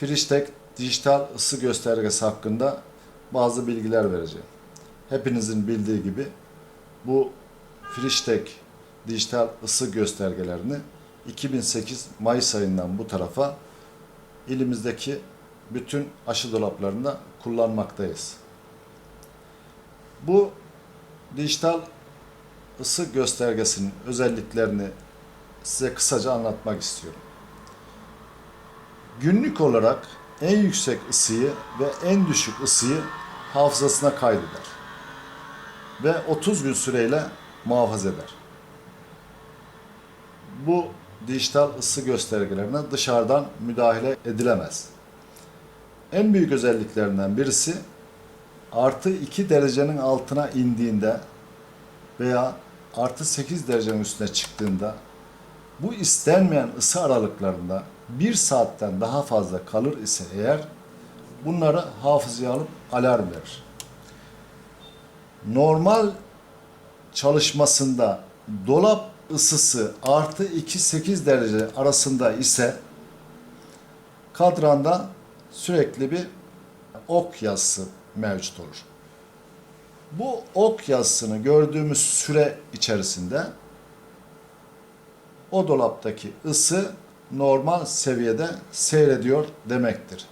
Friştek dijital ısı göstergesi hakkında bazı bilgiler vereceğim. Hepinizin bildiği gibi bu Friştek dijital ısı göstergelerini 2008 Mayıs ayından bu tarafa ilimizdeki bütün aşı dolaplarında kullanmaktayız. Bu dijital ısı göstergesinin özelliklerini size kısaca anlatmak istiyorum. Günlük olarak en yüksek ısıyı ve en düşük ısıyı hafızasına kaydeder ve 30 gün süreyle muhafaza eder. Bu dijital ısı göstergelerine dışarıdan müdahale edilemez. En büyük özelliklerinden birisi artı 2 derecenin altına indiğinde veya artı 8 derecenin üstüne çıktığında bu istenmeyen ısı aralıklarında bir saatten daha fazla kalır ise eğer bunları hafızaya alıp alarm verir. Normal çalışmasında dolap ısısı artı 2-8 derece arasında ise kadranda sürekli bir ok yazısı mevcut olur. Bu ok yazısını gördüğümüz süre içerisinde o dolaptaki ısı normal seviyede seyrediyor demektir.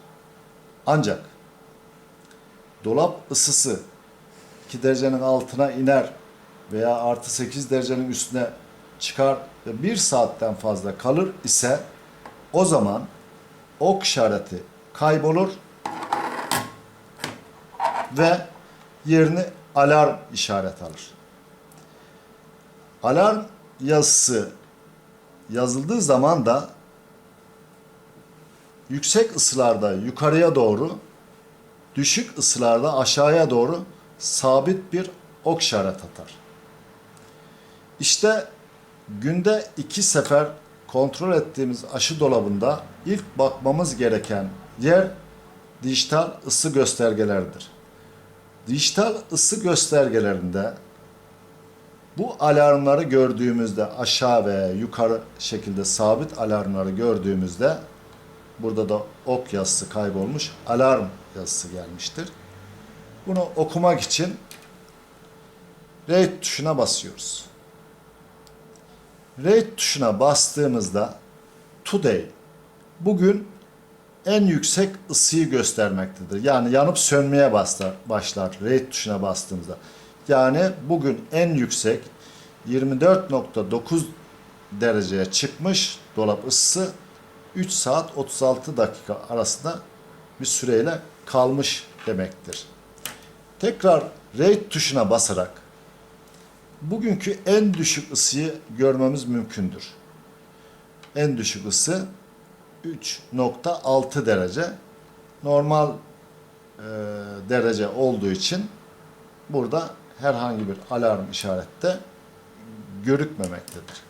Ancak dolap ısısı 2 derecenin altına iner veya artı 8 derecenin üstüne çıkar ve 1 saatten fazla kalır ise o zaman ok işareti kaybolur ve yerini alarm işaret alır. Alarm yazısı yazıldığı zaman da yüksek ısılarda yukarıya doğru, düşük ısılarda aşağıya doğru sabit bir ok işaret atar. İşte günde iki sefer kontrol ettiğimiz aşı dolabında ilk bakmamız gereken yer dijital ısı göstergeleridir. Dijital ısı göstergelerinde bu alarmları gördüğümüzde aşağı ve yukarı şekilde sabit alarmları gördüğümüzde burada da ok yazısı kaybolmuş alarm yazısı gelmiştir. Bunu okumak için rate tuşuna basıyoruz. Rate tuşuna bastığımızda today bugün en yüksek ısıyı göstermektedir. Yani yanıp sönmeye başlar, başlar rate tuşuna bastığımızda. Yani bugün en yüksek 24.9 dereceye çıkmış dolap ısısı 3 saat 36 dakika arasında bir süreyle kalmış demektir. Tekrar rate tuşuna basarak bugünkü en düşük ısıyı görmemiz mümkündür. En düşük ısı 3.6 derece. Normal e, derece olduğu için burada herhangi bir alarm işarette görükmemektedir.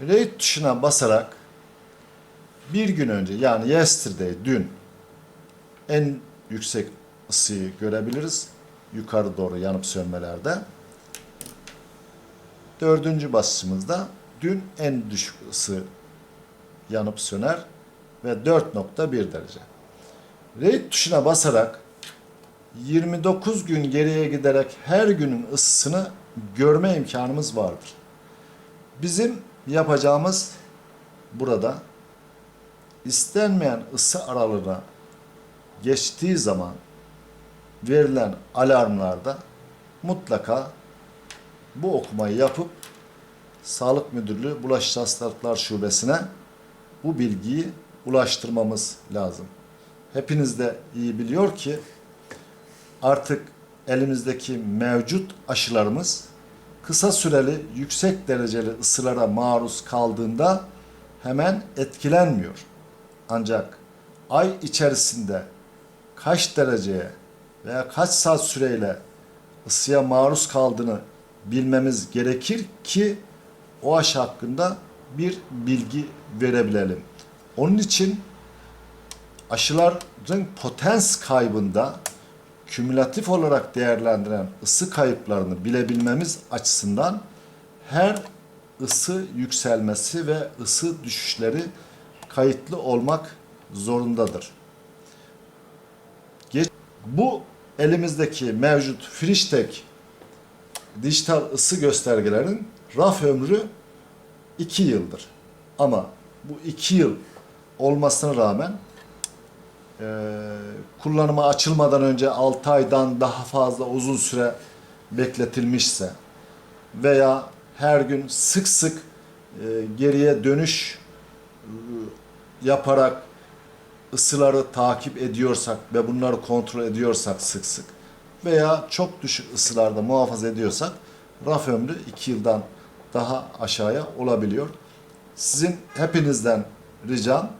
Rate tuşuna basarak bir gün önce yani yesterday dün en yüksek ısıyı görebiliriz. Yukarı doğru yanıp sönmelerde. Dördüncü basışımızda dün en düşük ısı yanıp söner ve 4.1 derece. Rate tuşuna basarak 29 gün geriye giderek her günün ısısını görme imkanımız vardır. Bizim yapacağımız burada istenmeyen ısı aralığına geçtiği zaman verilen alarmlarda mutlaka bu okumayı yapıp Sağlık Müdürlüğü Bulaşıcı Hastalıklar Şubesi'ne bu bilgiyi ulaştırmamız lazım. Hepiniz de iyi biliyor ki artık elimizdeki mevcut aşılarımız kısa süreli yüksek dereceli ısılara maruz kaldığında hemen etkilenmiyor. Ancak ay içerisinde kaç dereceye veya kaç saat süreyle ısıya maruz kaldığını bilmemiz gerekir ki o aşı hakkında bir bilgi verebilelim. Onun için aşıların potens kaybında kümülatif olarak değerlendiren ısı kayıplarını bilebilmemiz açısından her ısı yükselmesi ve ısı düşüşleri kayıtlı olmak zorundadır. Geç- Bu elimizdeki mevcut Frishtek dijital ısı göstergelerin raf ömrü 2 yıldır. Ama bu 2 yıl olmasına rağmen eee, kullanıma açılmadan önce 6 aydan daha fazla uzun süre bekletilmişse veya her gün sık sık e, geriye dönüş e, yaparak ısıları takip ediyorsak ve bunları kontrol ediyorsak sık sık veya çok düşük ısılarda muhafaza ediyorsak raf ömrü 2 yıldan daha aşağıya olabiliyor. Sizin hepinizden ricam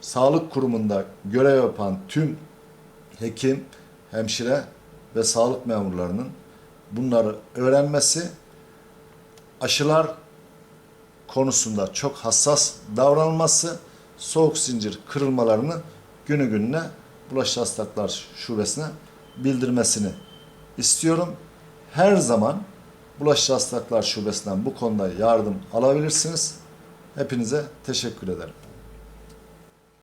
sağlık kurumunda görev yapan tüm hekim, hemşire ve sağlık memurlarının bunları öğrenmesi, aşılar konusunda çok hassas davranılması, soğuk zincir kırılmalarını günü gününe bulaşıcı hastalıklar şubesine bildirmesini istiyorum. Her zaman bulaşıcı hastalıklar şubesinden bu konuda yardım alabilirsiniz. Hepinize teşekkür ederim.